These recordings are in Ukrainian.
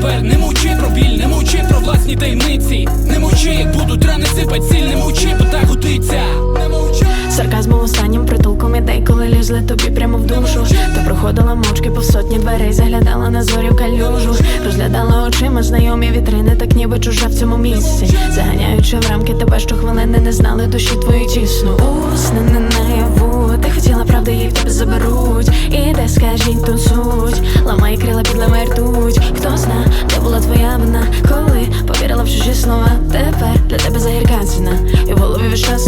тепер, не мовчи про біль, не мовчи про власні таємниці. Не мовчи, як будуть рани сипать сіль, не мовчи, бо так годиться. Не мовчи. Сарказмом останнім притулком ідей, коли лізли тобі прямо в душу. Ти проходила мовчки по сотні дверей, заглядала на зорі в калюжу, розглядала очима знайомі вітрини, так ніби чужа в цьому місці. Заганяючи в рамки тебе щохвилини, не знали душі твої тісно. Усне не наяву, ти хотіла правди, її в тебе заберуть. І де скажіть ту суть, ламай крила, підливай ртуть. І в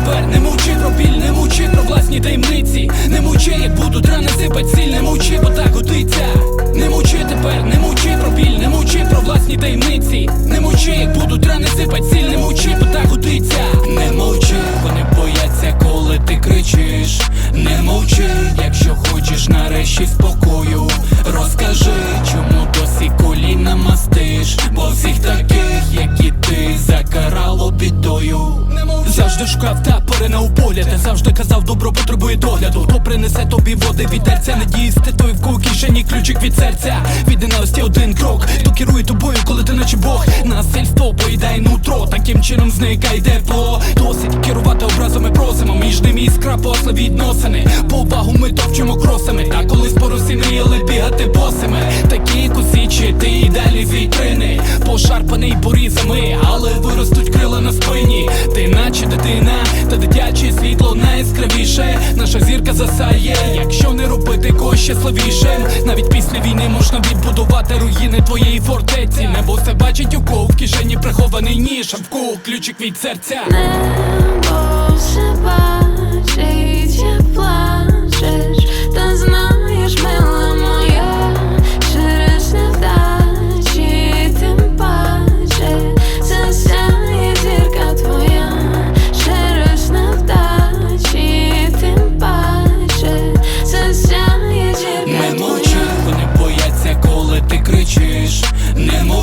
тепер, не мовчи про біль, не мовчи про власні таємниці. Не мовчи, як будуть рани сипать сіль, не мовчи, бо так годиться. Не мовчи тепер, не мовчи про біль, не мовчи про власні таємниці. Не мовчи, як будуть рани сипать сіль, не мовчи, бо так годиться. Не мовчи, вони бояться, коли ти кричиш. Не мовчи, якщо хочеш нарешті спокою. Завжди шукав та порина у полі, ти завжди казав, добро потребує догляду. То принесе тобі води вітерця, надії той в кишені ключик від серця. Від ненависті один крок, то керує тобою, коли ти наче Бог. Насильство поїдає нутро, таким чином зникає тепло. Досить керувати образами просимо, між ними іскра посла відносини. Повагу ми товчимо кросами, та колись поросі мріяли бігати босими. Такі косічі, ти Наша зірка засає. якщо не робити когось щасливішим. Навіть після війни можна відбудувати руїни твоєї фортеці. Небо все бачить у кого в кишені прихований ніж, а в кого ключик від серця. Небо все бачить,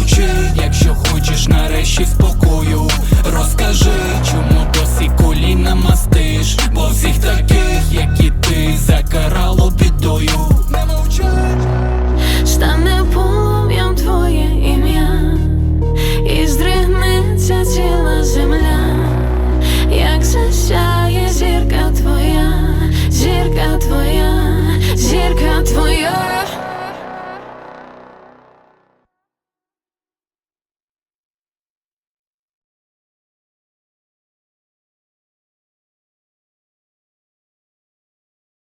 Мовчи, якщо хочеш нарешті спокою, розкажи.